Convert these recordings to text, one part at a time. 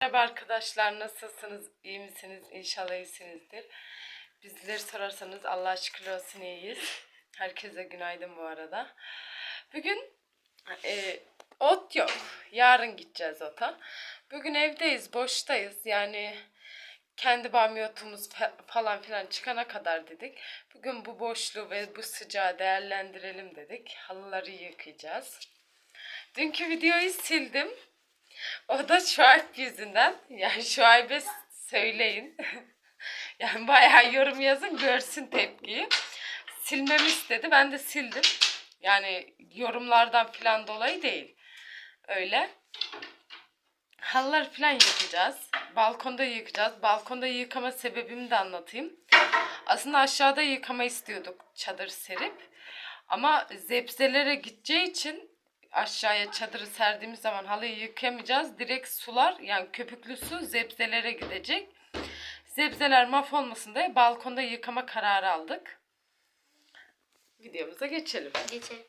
Merhaba arkadaşlar nasılsınız? İyi misiniz? İnşallah iyisinizdir. Bizleri sorarsanız Allah'a şükür olsun iyiyiz. Herkese günaydın bu arada. Bugün e, ot yok. Yarın gideceğiz ota. Bugün evdeyiz, boştayız. Yani kendi bamyotumuz falan filan çıkana kadar dedik. Bugün bu boşluğu ve bu sıcağı değerlendirelim dedik. Halıları yıkayacağız. Dünkü videoyu sildim. O da Şuayb yüzünden. Yani Şuayb'e söyleyin. yani bayağı yorum yazın görsün tepkiyi. Silmemi istedi. Ben de sildim. Yani yorumlardan falan dolayı değil. Öyle. Halıları falan yıkayacağız. Balkonda yıkayacağız. Balkonda yıkama sebebimi de anlatayım. Aslında aşağıda yıkama istiyorduk çadır serip. Ama zebzelere gideceği için aşağıya çadırı serdiğimiz zaman halıyı yıkamayacağız. Direkt sular yani köpüklü su zebzelere gidecek. Zebzeler mahvolmasın diye balkonda yıkama kararı aldık. Videomuza geçelim. Geçelim.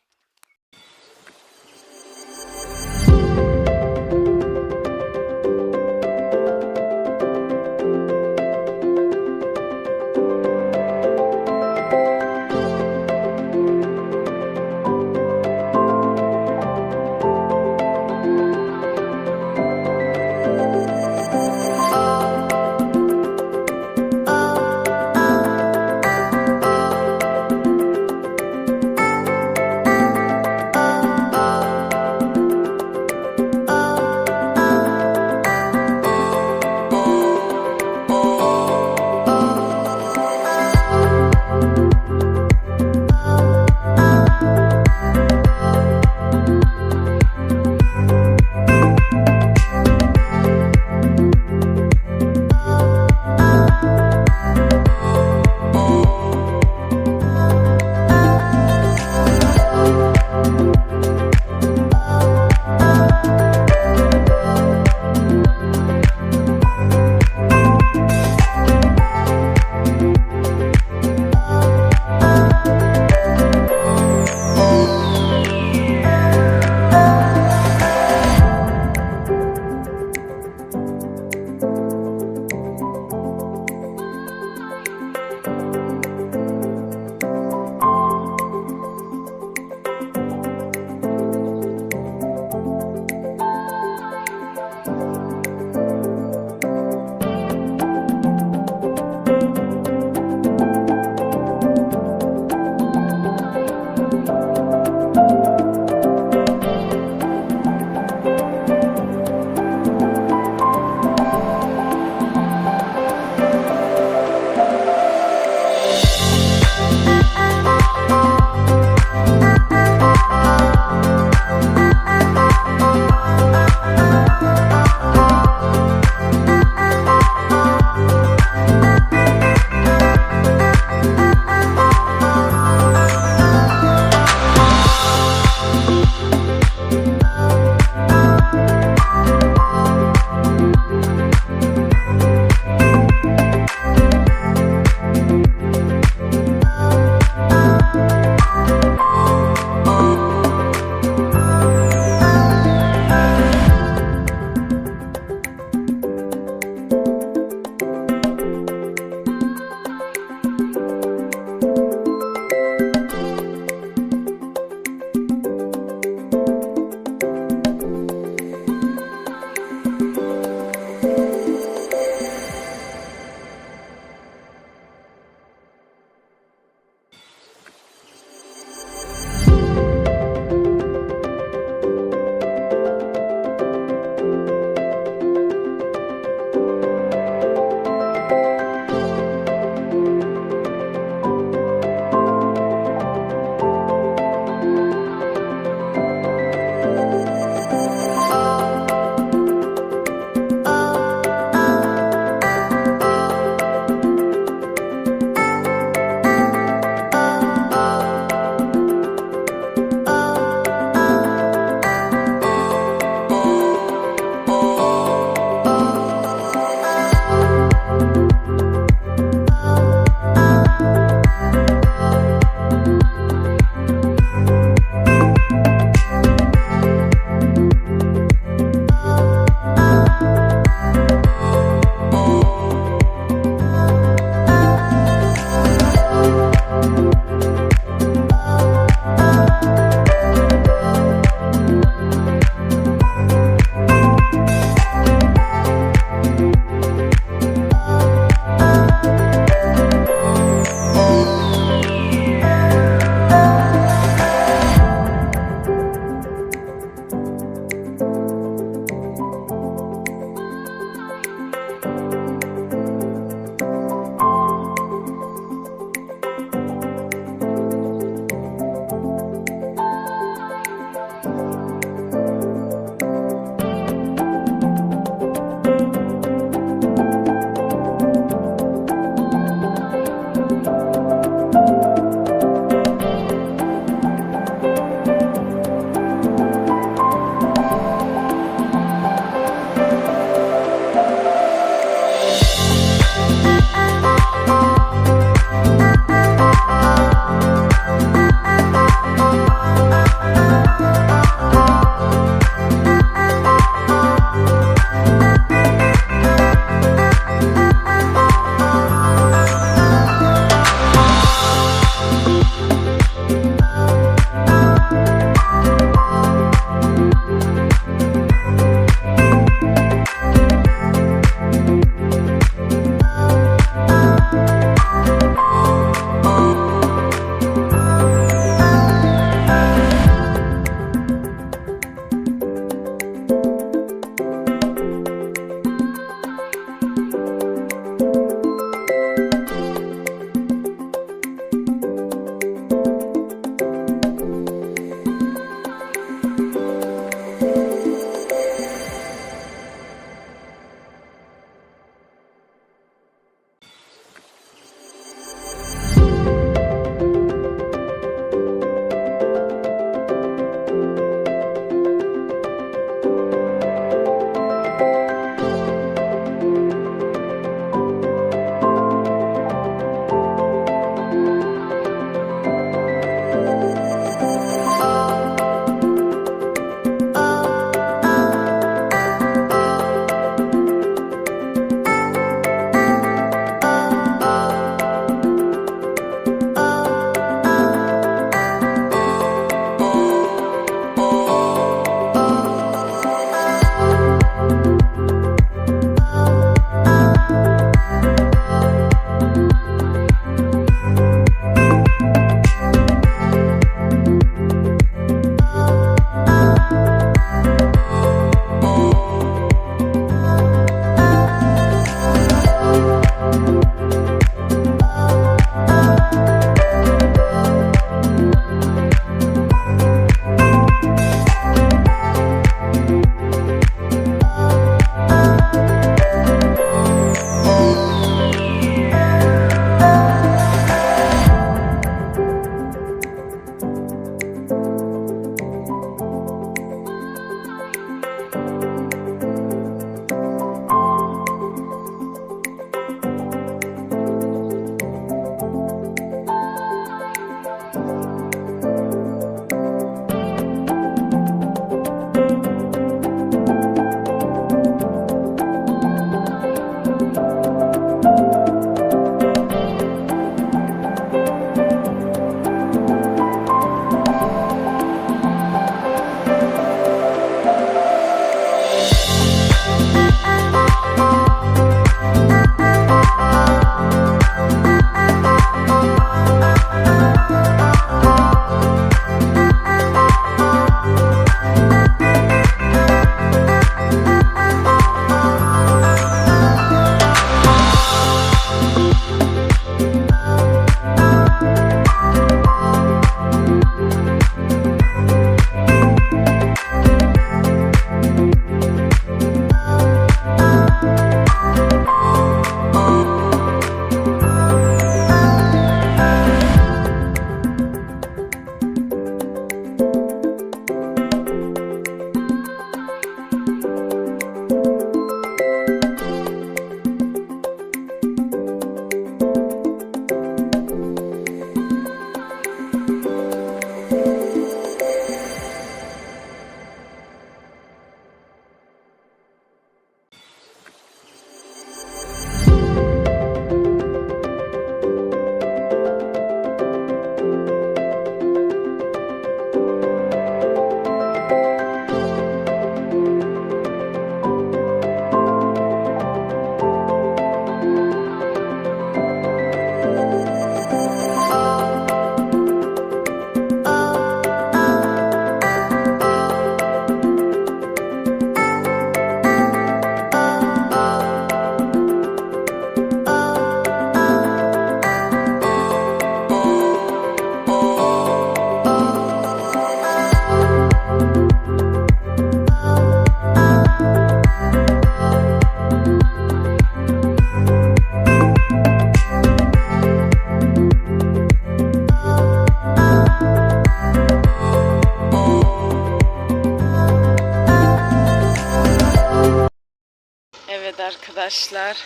Arkadaşlar.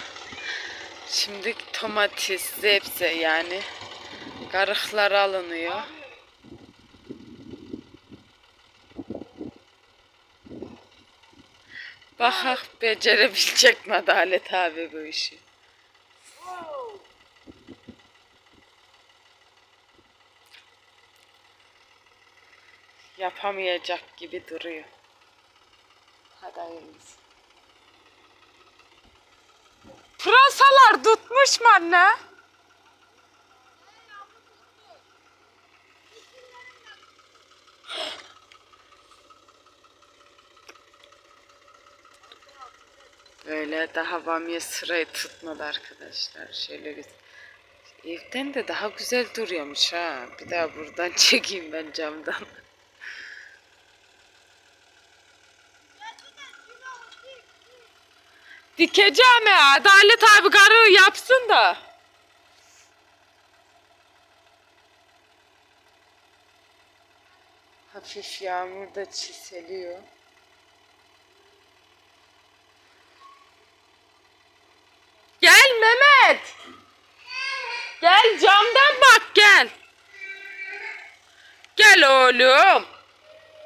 Şimdi domates, sebze yani karıklar alınıyor. Bakak becerebilecek mi Adalet abi bu işi. Yapamayacak gibi duruyor. Hadi hayırlısı. Mu anne? Böyle daha bamya sırayı tutmadı arkadaşlar. Şöyle güzel. Evden de daha güzel duruyormuş ha. Bir daha buradan çekeyim ben camdan. Dikeceğim ya. Adalet abi karı yapsın da. Hafif yağmur da çiseliyor. Gel Mehmet. Gel camdan bak gel. Gel oğlum.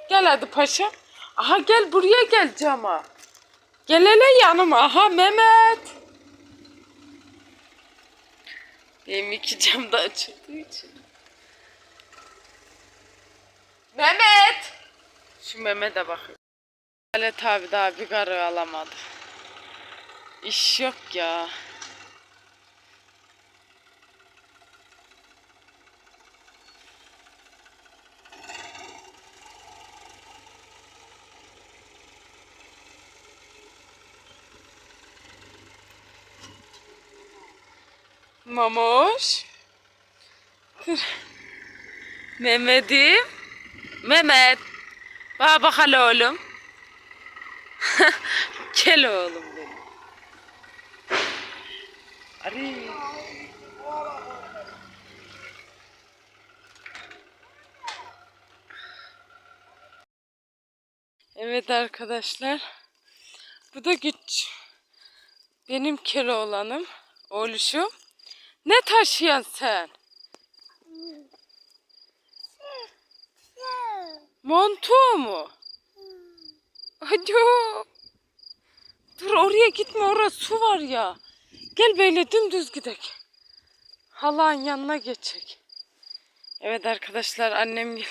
Gel hadi paşa. Aha gel buraya gel cama. Gel hele yanıma. Aha Mehmet. Benim iki cam da açıldığı için. Mehmet. Şu Mehmet'e bakın. Halet abi daha bir karı alamadı. İş yok ya. Mamoş. Mehmet'im. Mehmet. Bana bak hele oğlum. Gel oğlum benim. Arı. Evet arkadaşlar. Bu da güç. Benim Keloğlan'ım. Oğluşum. Ne taşıyan sen? Montu mu? Hadi. Dur oraya gitme orada su var ya. Gel böyle dümdüz gidek. Halan yanına geçecek. Evet arkadaşlar annem gel-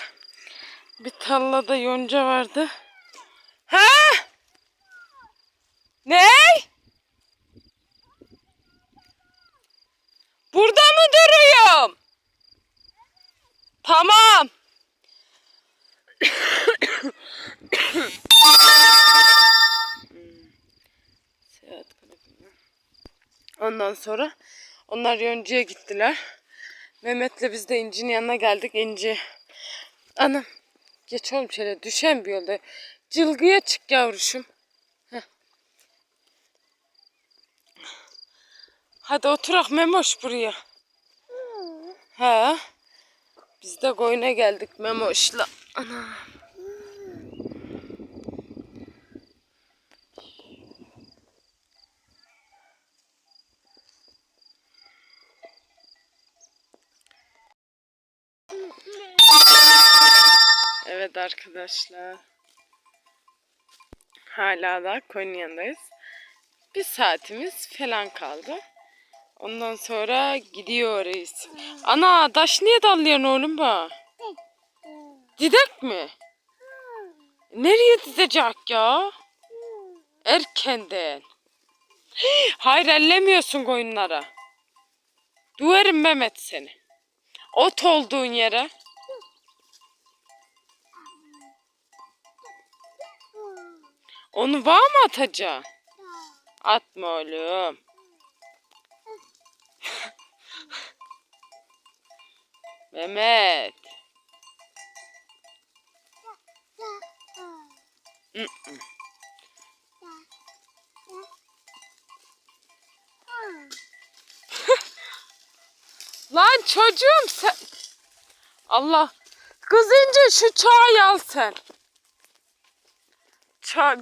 bir tarlada yonca vardı. Ha? Ne? Burada mı duruyorum? Tamam. Ondan sonra onlar yoncaya gittiler. Mehmet'le biz de İnci'nin yanına geldik. İnci. Anam. Geç oğlum şöyle düşen bir yolda. Cılgıya çık yavruşum. Hadi oturak Memoş buraya. Ha. Biz de koyuna geldik Memoş'la. Ana. Evet arkadaşlar. Hala da Konya'dayız. Bir saatimiz falan kaldı. Ondan sonra gidiyoruz. Ana taş niye dallıyorsun oğlum bu? Didek mi? Nereye didecek ya? Erkenden. Hayır ellemiyorsun koyunlara. Duvarım Mehmet seni. Ot olduğun yere. Onu bağ mı atacaksın? Atma oğlum. Mehmet. Lan çocuğum sen... Allah. Kız ince şu çay al sen. Çay...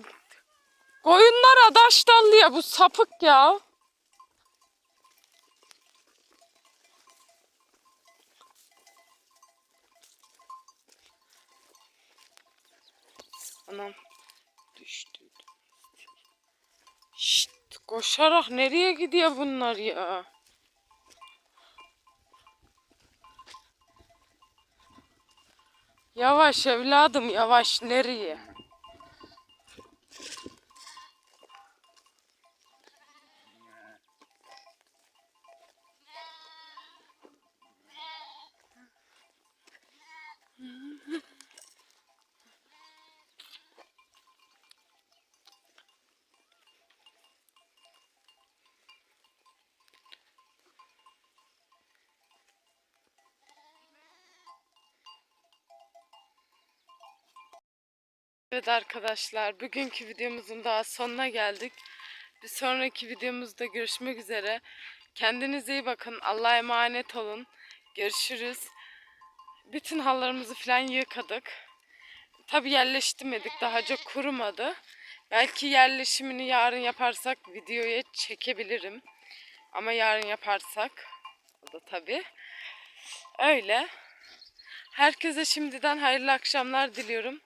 Koyunlara daş dallıyor bu sapık ya. Anam düştü. Şşt, koşarak nereye gidiyor bunlar ya? Yavaş evladım yavaş nereye? Evet arkadaşlar bugünkü videomuzun daha sonuna geldik. Bir sonraki videomuzda görüşmek üzere. Kendinize iyi bakın. Allah'a emanet olun. Görüşürüz. Bütün hallarımızı falan yıkadık. Tabi yerleştirmedik. Daha çok kurumadı. Belki yerleşimini yarın yaparsak videoya çekebilirim. Ama yarın yaparsak o da tabi. Öyle. Herkese şimdiden hayırlı akşamlar diliyorum.